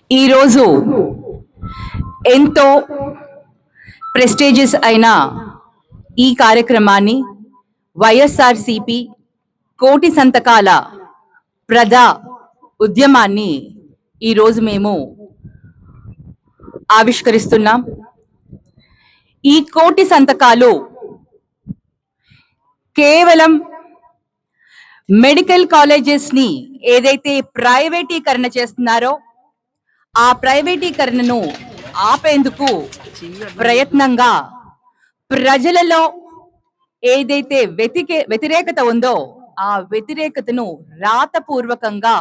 ఈరోజు ఎంతో ప్రెస్టేజియస్ అయిన ఈ కార్యక్రమాన్ని వైఎస్ఆర్సిపి కోటి సంతకాల ప్రజా ఉద్యమాన్ని ఈరోజు మేము ఆవిష్కరిస్తున్నాం. ఈ కోటి సంతకాలు కేవలం మెడికల్ కాలేజెస్ని ఏదైతే ప్రైవేటీకరణ చేస్తున్నారో ఆ ప్రైవేటీకరణను ఆపేందుకు ప్రయత్నంగా ప్రజలలో ఏదైతే వ్యతికే వ్యతిరేకత ఉందో ఆ వ్యతిరేకతను రాతపూర్వకంగా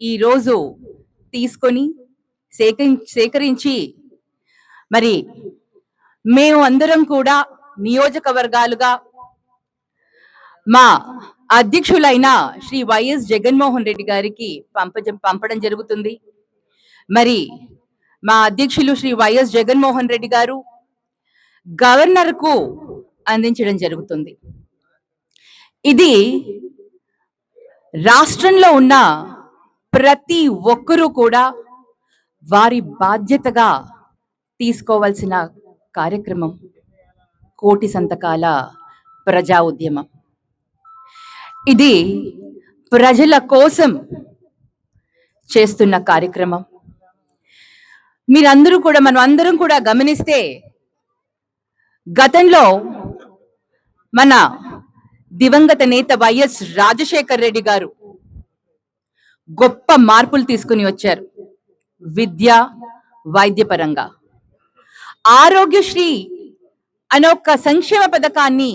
ఈరోజు తీసుకొని సేకరి సేకరించి మరి మేము అందరం కూడా నియోజకవర్గాలుగా మా అధ్యక్షులైన శ్రీ వైఎస్ జగన్మోహన్ రెడ్డి గారికి పంపజ పంపడం జరుగుతుంది. మరి మా అధ్యక్షులు శ్రీ వైఎస్ జగన్మోహన్ రెడ్డి గారు గవర్నర్కు అందించడం జరుగుతుంది. ఇది రాష్ట్రంలో ఉన్న ప్రతి ఒక్కరూ కూడా వారి బాధ్యతగా తీసుకోవాల్సిన కార్యక్రమం కోటి సంతకాల ప్రజా ఉద్యమం. ఇది ప్రజల కోసం చేస్తున్న కార్యక్రమం. మీరందరూ కూడా మనం అందరం కూడా గమనిస్తే గతంలో మన దివంగత నేత వైఎస్ రాజశేఖర్ రెడ్డి గారు గొప్ప మార్పులు తీసుకుని వచ్చారు. విద్య వైద్యపరంగా. ఆరోగ్యశ్రీ అనే ఒక సంక్షేమ పథకాన్ని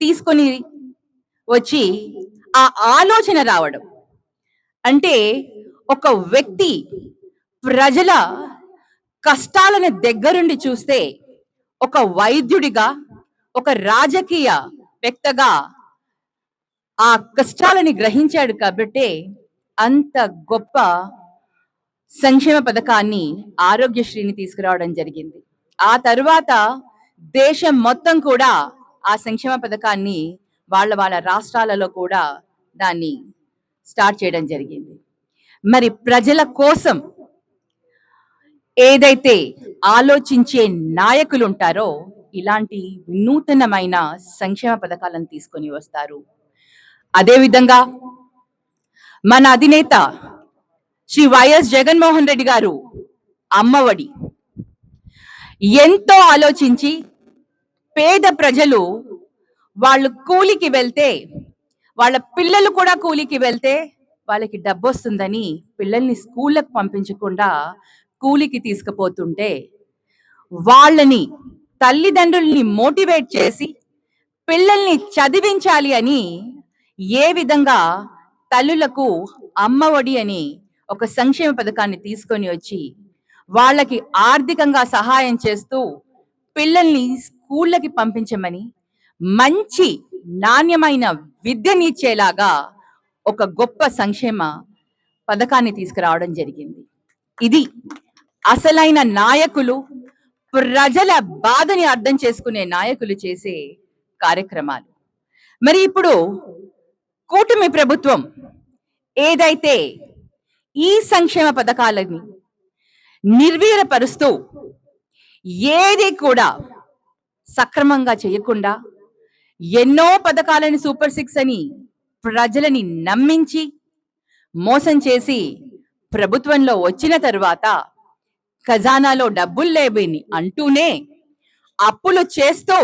తీసుకొని వచ్చి ఆ ఆలోచన రావడం అంటే ఒక వ్యక్తి ప్రజల కష్టాలను దగ్గరుండి చూస్తే ఒక వైద్యుడిగా ఒక రాజకీయ వ్యక్తగా ఆ కష్టాలని గ్రహించాడు కాబట్టి అంత గొప్ప సంక్షేమ పథకాన్ని ఆరోగ్యశ్రీని తీసుకురావడం జరిగింది. ఆ తరువాత దేశం మొత్తం కూడా ఆ సంక్షేమ పథకాన్ని వాళ్ళ వాళ్ళ రాష్ట్రాలలో కూడా దాన్ని స్టార్ట్ చేయడం జరిగింది. మరి ప్రజల కోసం ఏదైతే ఆలోచించే నాయకులు ఉంటారో ఇలాంటి వినూతనమైన సంక్షేమ పథకాలను తీసుకొని వస్తారు. అదేవిధంగా మన అధినేత శ్రీ వైఎస్ జగన్మోహన్ రెడ్డి గారు అమ్మఒడి. ఎంతో ఆలోచించి పేద ప్రజలు వాళ్ళు కూలికి వెళ్తే వాళ్ళ పిల్లలు కూడా కూలికి వెళ్తే వాళ్ళకి డబ్బు వస్తుందని పిల్లల్ని స్కూళ్ళకు పంపించకుండా కూలికి తీసుకుపోతుంటే వాళ్ళని తల్లిదండ్రుల్ని మోటివేట్ చేసి పిల్లల్ని చదివించాలి అని ఏ విధంగా తల్లులకు అమ్మఒడి అని ఒక సంక్షేమ పథకాన్ని తీసుకొని వచ్చి వాళ్ళకి ఆర్థికంగా సహాయం చేస్తూ పిల్లల్ని స్కూళ్ళకి పంపించమని మంచి నాణ్యమైన విద్యనిచ్చేలాగా ఒక గొప్ప సంక్షేమ పథకాన్ని తీసుకురావడం జరిగింది. ఇది అసలైన నాయకులు ప్రజల బాధని అర్థం చేసుకునే నాయకులు చేసే కార్యక్రమాలు. మరి ఇప్పుడు కూటమి ప్రభుత్వం ఏదైతే ఈ సంక్షేమ పథకాలని నిర్వీరపరుస్తూ ఏది కూడా సక్రమంగా చేయకుండా ఎన్నో పథకాలని సూపర్ సిక్స్ అని ప్రజలని నమ్మించి మోసం చేసి ప్రభుత్వంలో వచ్చిన తరువాత ఖజానాలో డబ్బులు లేవని అంటూనే అప్పులు చేస్తూ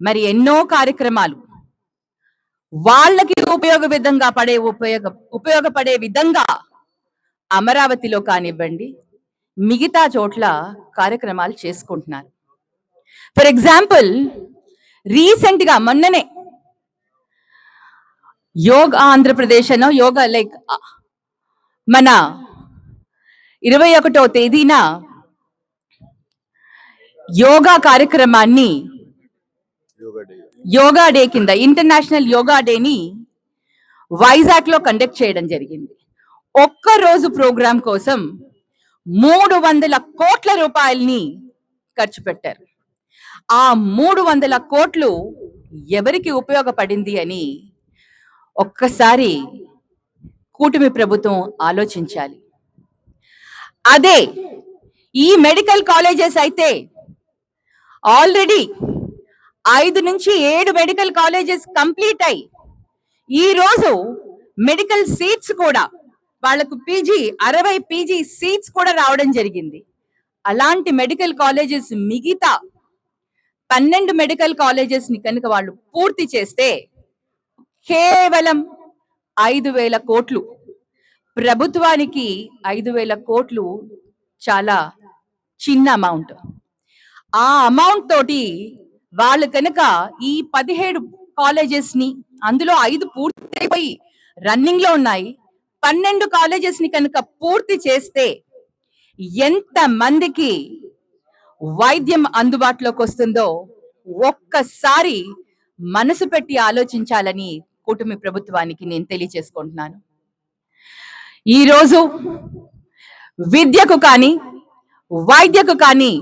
మరి ఎన్నో కార్యక్రమాలు. వాళ్ళకి ఉపయోగ విధంగా పడే ఉపయోగ ఉపయోగపడే విధంగా అమరావతిలో కానివ్వండి మిగతా చోట్ల కార్యక్రమాలు చేసుకుంటున్నారు. ఫర్ ఎగ్జాంపుల్ రీసెంట్గా మొన్ననే యోగ్ ఆంధ్రప్రదేశ్ అనో యోగా లైక్ మన ఇరవై ఒకటో తేదీన యోగా కార్యక్రమాన్ని యోగా డే. కింద ఇంటర్నేషనల్ యోగా డేని వైజాగ్లో కండక్ట్ చేయడం జరిగింది. ఒక్క రోజు ప్రోగ్రాం కోసం మూడు వందల కోట్ల రూపాయల్ని ఖర్చు పెట్టారు. ఆ మూడు వందల కోట్లు ఎవరికి ఉపయోగపడింది అని ఒక్కసారి కూటమి ప్రభుత్వం ఆలోచించాలి. అదే ఈ మెడికల్ కాలేజెస్ అయితే ఆల్రెడీ ఐదు నుంచి ఏడు మెడికల్ కాలేజెస్ కంప్లీట్ అయి ఈ రోజు మెడికల్ సీట్స్ కూడా వాళ్ళకు పీజీ అరవై పీజీ సీట్స్ కూడా రావడం జరిగింది. అలాంటి మెడికల్ కాలేజెస్ మిగతా పన్నెండు మెడికల్ కాలేజెస్ని కనుక వాళ్ళు పూర్తి చేస్తే కేవలం ఐదు వేల కోట్లు ప్రభుత్వానికి ఐదు వేల కోట్లు చాలా చిన్న అమౌంట్. ఆ అమౌంట్ తోటి వాళ్ళు కనుక ఈ పదిహేడు కాలేజెస్ని అందులో ఐదు పూర్తి అయిపోయి రన్నింగ్లో ఉన్నాయి. పన్నెండు కాలేజెస్ని కనుక పూర్తి చేస్తే ఎంత మందికి వైద్యం అందుబాటులోకి వస్తుందో ఒక్కసారి మనసు పెట్టి ఆలోచించాలని కూటమి ప్రభుత్వానికి నేను తెలియజేసుకుంటున్నాను. ఈరోజు విద్యకు కానీ వైద్యకు కానీ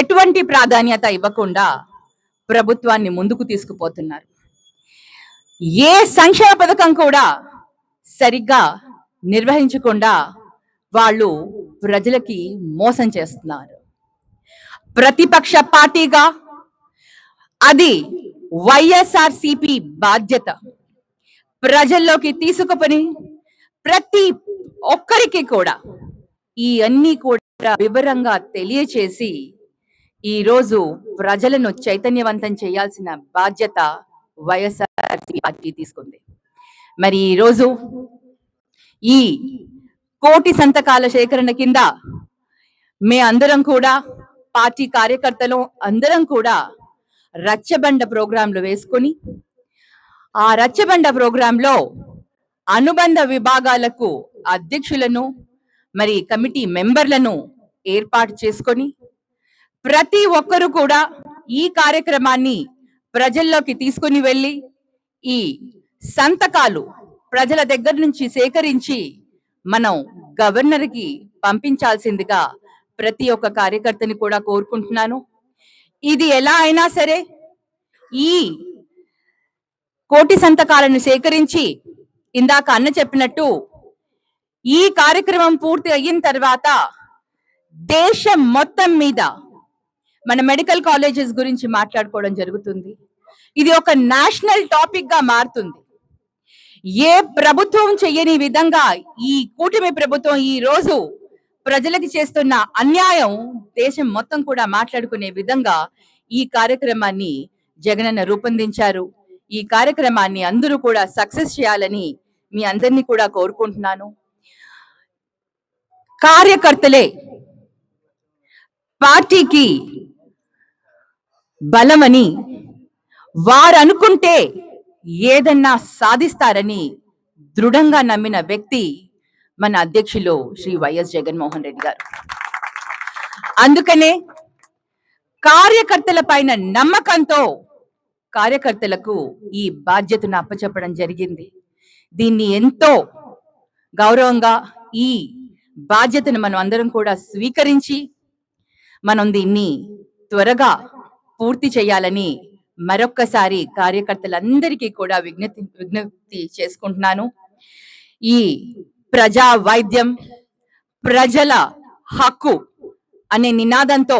ఎటువంటి ప్రాధాన్యత ఇవ్వకుండా ప్రభుత్వాన్ని ముందుకు తీసుకుపోతున్నారు. ఏ సంక్షేమ పథకం కూడా సరిగ్గా నిర్వహించకుండా వాళ్ళు ప్రజలకి మోసం చేస్తున్నారు. ప్రతిపక్ష పార్టీగా అది వైఎస్ఆర్ సిపి బాధ్యత. ప్రజల్లోకి తీసుకుపోని ప్రతి ఒక్కరికి కూడా ఈ అన్ని కూడా వివరంగా తెలియచేసి ఈ రోజు ప్రజలను చైతన్యవంతం చేయాల్సిన బాధ్యత వైఎస్ఆర్ పార్టీ తీసుకుంది. మరి ఈ రోజు ఈ కోటి సంతకాల సేకరణ కింద మే అందరం కూడా పార్టీ కార్యకర్తలు అందరం కూడా రచ్చబండ ప్రోగ్రాంలు వేసుకొని ఆ రచ్చబండ ప్రోగ్రాంలో అనుబంధ విభాగాలకు అధ్యక్షులను మరి కమిటీ మెంబర్లను ఏర్పాటు చేసుకొని ప్రతి ఒక్కరూ కూడా ఈ కార్యక్రమాన్ని ప్రజల్లోకి తీసుకుని వెళ్ళి ఈ సంతకాలు ప్రజల దగ్గర నుంచి సేకరించి మనం గవర్నర్కి పంపించాల్సిందిగా ప్రతి ఒక్క కార్యకర్తని కూడా కోరుకుంటున్నాను. ఇది ఎలా అయినా సరే ఈ కోటి సంతకాలను సేకరించి ఇందాక అన్న చెప్పినట్టు ఈ కార్యక్రమం పూర్తి అయిన తర్వాత దేశం మొత్తం మీద మన మెడికల్ కాలేజెస్ గురించి మాట్లాడుకోవడం జరుగుతుంది. ఇది ఒక నేషనల్ టాపిక్గా మారుతుంది. ఏ ప్రభుత్వం చెయ్యని విధంగా ఈ కూటమి ప్రభుత్వం ఈ రోజు ప్రజలకు చేస్తున్న అన్యాయం దేశం మొత్తం కూడా మాట్లాడుకునే విధంగా ఈ కార్యక్రమాన్ని జగనన్న రూపొందించారు. ఈ కార్యక్రమాన్ని అందరూ కూడా సక్సెస్ చేయాలని మీ అందరినీ కూడా కోరుకుంటున్నాను. కార్యకర్తలే పార్టీకి బలమని వారు అనుకుంటే ఏదన్నా సాధిస్తారని దృఢంగా నమ్మిన వ్యక్తి మన అధ్యక్షులు శ్రీ వైఎస్ జగన్మోహన్ రెడ్డి గారు. అందుకనే కార్యకర్తల పైన నమ్మకంతో కార్యకర్తలకు ఈ బాధ్యతను అప్పచెప్పడం జరిగింది. దీన్ని ఎంతో గౌరవంగా ఈ బాధ్యతను మనం అందరం కూడా స్వీకరించి మనం దీన్ని త్వరగా పూర్తి చేయాలని మరొక్కసారి కార్యకర్తలందరికీ కూడా విజ్ఞప్తి విజ్ఞప్తి చేసుకుంటున్నాను. ఈ ప్రజా వైద్యం ప్రజల హక్కు అనే నినాదంతో